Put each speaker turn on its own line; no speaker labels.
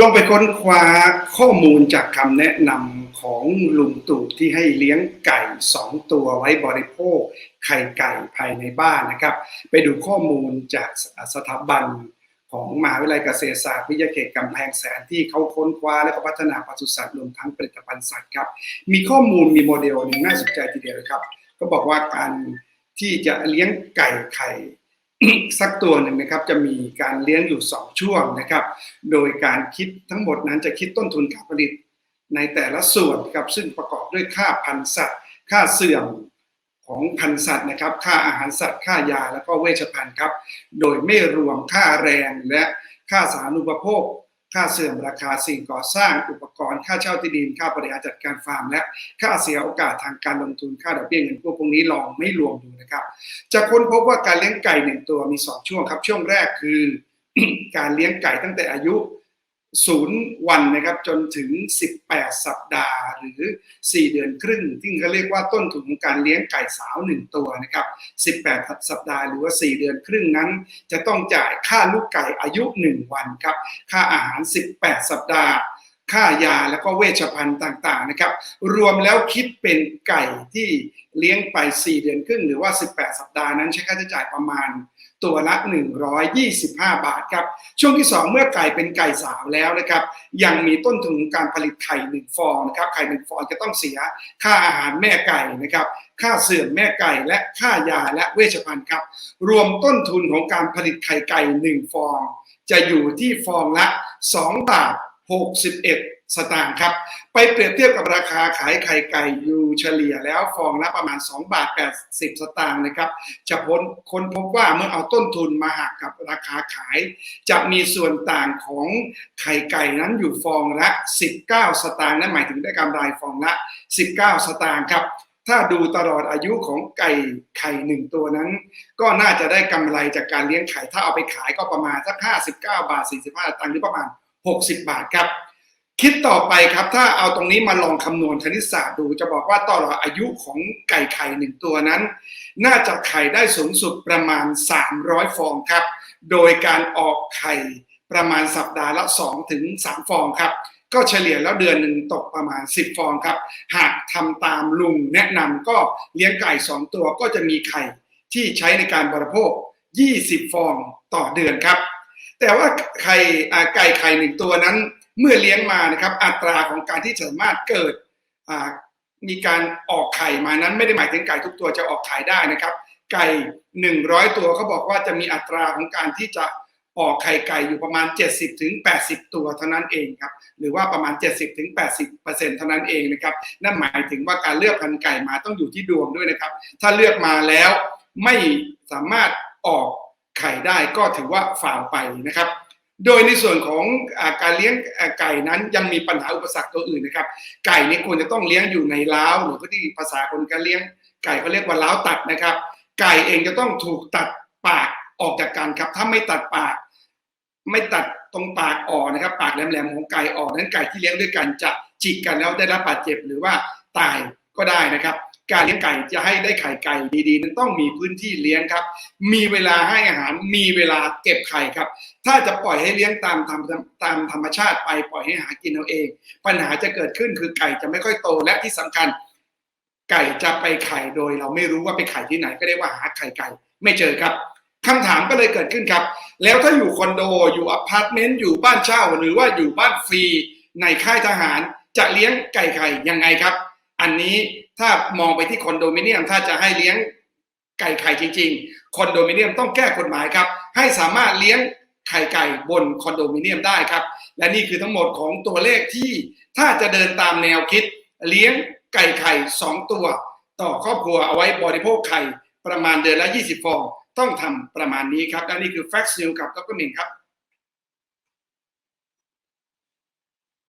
ลองไปค้นคว้าข้อมูลจากคำแนะนำของลุงตู่ที่ให้เลี้ยงไก่สองตัวไว้บริโภค ไข่ไก่ภายในบ้านนะครับ ไปดูข้อมูลจากสถาบันของมหาวิทยาลัยเกษตรศาสตร์วิทยาเขตกำแพงแสนที่เขาค้นคว้าและก็พัฒนาปศุสัตว์รวมทั้งผลิตภัณฑ์สัตว์ครับ มีข้อมูลมีโมเดลหนึ่งน่าสนใจทีเดียวเลยครับ ก็บอกว่าการที่จะเลี้ยงไก่ไข่ สักตัวหนึ่งนะครับจะมีการเลี้ยงอยู่ 2 ช่วงนะครับ โดยการคิดทั้งหมดนั้นจะคิดต้นทุนการผลิตในแต่ละส่วนครับซึ่งประกอบด้วยค่าพันธุ์สัตว์ ค่าเสื่อมของพันธุ์สัตว์นะครับ ค่าอาหารสัตว์ ค่ายาแล้วก็เวชภัณฑ์ครับ โดยไม่รวมค่าแรงและค่าสาธารณูปโภค ค่าเสื่อมราคาสิ่งก่อสร้างอุปกรณ์ ค่าเช่าที่ดิน ค่าบริหารจัดการฟาร์ม และค่าเสียโอกาสทางการลงทุนค่าดอกเบี้ยเงินพวกพวกนี้ลองไม่รวมดูนะครับ จะค้นพบว่าการเลี้ยงไก่หนึ่งตัวมีสองช่วงครับ ช่วงแรกคือ การเลี้ยงไก่ตั้งแต่อายุ 0 วันนะครับจนถึง 18 สัปดาห์ หรือ 4 เดือนครึ่งที่เขาเรียกว่าต้นทุนของการเลี้ยงไก่สาว 1 ตัวนะครับ 18 สัปดาห์หรือว่า 4 เดือนครึ่งนั้น จะต้องจ่ายค่าลูกไก่อายุ 1 วันครับ ค่าอาหาร 18 สัปดาห์ ค่ายาแล้วก็เวชภัณฑ์ต่างๆนะครับ รวมแล้วคิดเป็นไก่ที่เลี้ยงไป 4 เดือนครึ่งหรือว่า 18 สัปดาห์นั้นใช้ค่าใช้จ่ายประมาณตัวละ 125 บาทครับ ช่วงที่ 2 เมื่อไก่เป็นไก่สาวแล้วนะครับ ยังมีต้นทุนการผลิตไข่1ฟองนะครับ ไข่1ฟองจะต้องเสียค่าอาหารแม่ไก่นะครับ ค่าเสื่อมแม่ไก่และค่ายาและเวชภัณฑ์ครับ รวมต้นทุนของการผลิตไข่ไก่1ฟอง จะอยู่ที่ฟองละ 2 บาท 61 สตางค์ครับ ไปเปรียบเทียบกับราคาขายไข่ไก่อยู่เฉลี่ยแล้วฟองละประมาณ 2 บาท 80 สตางค์นะครับ จะพ้นคนพบว่าเมื่อเอาต้นทุนมาหักกับราคาขาย จะมีส่วนต่างของไข่ไก่นั้นอยู่ฟองละ 19 สตางค์นั่นหมายถึงได้กำไรฟองละ 19 สตางค์ครับถ้าดูตลอดอายุของไก่ไข่หนึ่งตัวนั้น ก็น่าจะได้กำไรจากการเลี้ยงไข่ถ้าเอาไปขายก็ประมาณสัก59 บาท 45สตางค์หรือประมาณ 60 บาทครับ คิดต่อไปครับ ถ้าเอาตรงนี้มาลองคำนวณคณิตศาสตร์ดู จะบอกว่าตลอดอายุของไก่ไข่หนึ่งตัวนั้น น่าจะไข่ได้สูงสุดประมาณ 300 ฟองครับ โดยการออกไข่ประมาณสัปดาห์ละ 2 ถึง 3 ฟองครับ ก็เฉลี่ยแล้วเดือนหนึ่งตกประมาณ 10 ฟองครับ หากทำตามลุงแนะนำก็เลี้ยงไก่ 2 ตัวก็จะมีไข่ที่ใช้ในการบริโภค 20 ฟองต่อเดือนครับ แต่ว่าไข่ไก่ไข่หนึ่งตัวนั้น เมื่อเลี้ยงมานะครับ อัตราของการที่สามารถเกิดมีการออกไข่มานั้น ไม่ได้หมายถึงไก่ทุกตัวจะออกไข่ได้นะครับ ไก่ 100 ตัวเขาบอกว่าจะมีอัตราของการที่จะออกไข่ไก่อยู่ประมาณ 70ถึง80ตัวเท่านั้นเองครับหรือว่าประมาณ 70ถึง80เปอร์เซ็นต์เท่านั้นเองนะครับนั่นหมายถึงว่าการเลือกพันธุ์ไก่มาต้องอยู่ที่ดวงด้วยนะครับ ถ้าเลือกมาแล้วไม่สามารถออก ไข่ได้ก็ถือว่าฝ่าวไปนะครับ โดยในส่วนของอการเลี้ยงไก่นั้นยังมีปัญหาอุปสรรคตัวอื่นนะครับ ไก่นี่ควรจะต้องเลี้ยงอยู่ในเล้าหรือที่ภาษาคนการเลี้ยง ไก่เขาเรียกว่าเล้าตัดนะครับ ไก่เองจะต้องถูกตัดปากออกจากกันครับถ้าไม่ตัดปาก ไม่ตัดตรงปากออกนะครับ ปากแหลมๆของไก่ออกนั้นไก่ที่เลี้ยงด้วยกันจะจิกกันแล้วได้รับบาดเจ็บหรือว่าตายก็ได้นะครับ การเลี้ยงไก่จะให้ได้ไข่ไก่ดีๆ นั้นต้องมีพื้นที่เลี้ยงครับ มีเวลาให้อาหารมีเวลาเก็บไข่ครับ ถ้าจะปล่อยให้เลี้ยงตามตามตามธรรมชาติไปปล่อยให้หากินเอาเอง ปัญหาจะเกิดขึ้นคือไก่จะไม่ค่อยโตและที่สำคัญ ไก่จะไปไข่โดย เราไม่รู้ว่าไปไข่ที่ไหนก็เรียกว่าหาไข่ไก่ ไม่เจอครับคำถามก็เลยเกิดขึ้นครับ แล้วถ้าอยู่คอนโดอยู่อพาร์ตเมนต์อยู่บ้านเช่าหรือว่าอยู่บ้านฟรีในค่ายทหารจะเลี้ยงไก่ไข่ยังไงครับ อันนี้ ถ้ามองไปที่คอนโดมิเนียมถ้าจะให้เลี้ยงไก่ไข่จริง ๆ คอนโดมิเนียมต้องแก้กฎหมายครับ ให้สามารถเลี้ยงไข่ไก่บนคอนโดมิเนียมได้ครับ และนี่คือทั้งหมดของตัวเลขที่ถ้าจะเดินตามแนวคิด เลี้ยงไก่ไข่ 2 ตัว ต่อครอบครัวเอาไว้บริโภคไข่ประมาณเดือนละ 20 ฟอง ต้องทำประมาณนี้ครับและนี่คือ Fact News กับดรหมิงครับ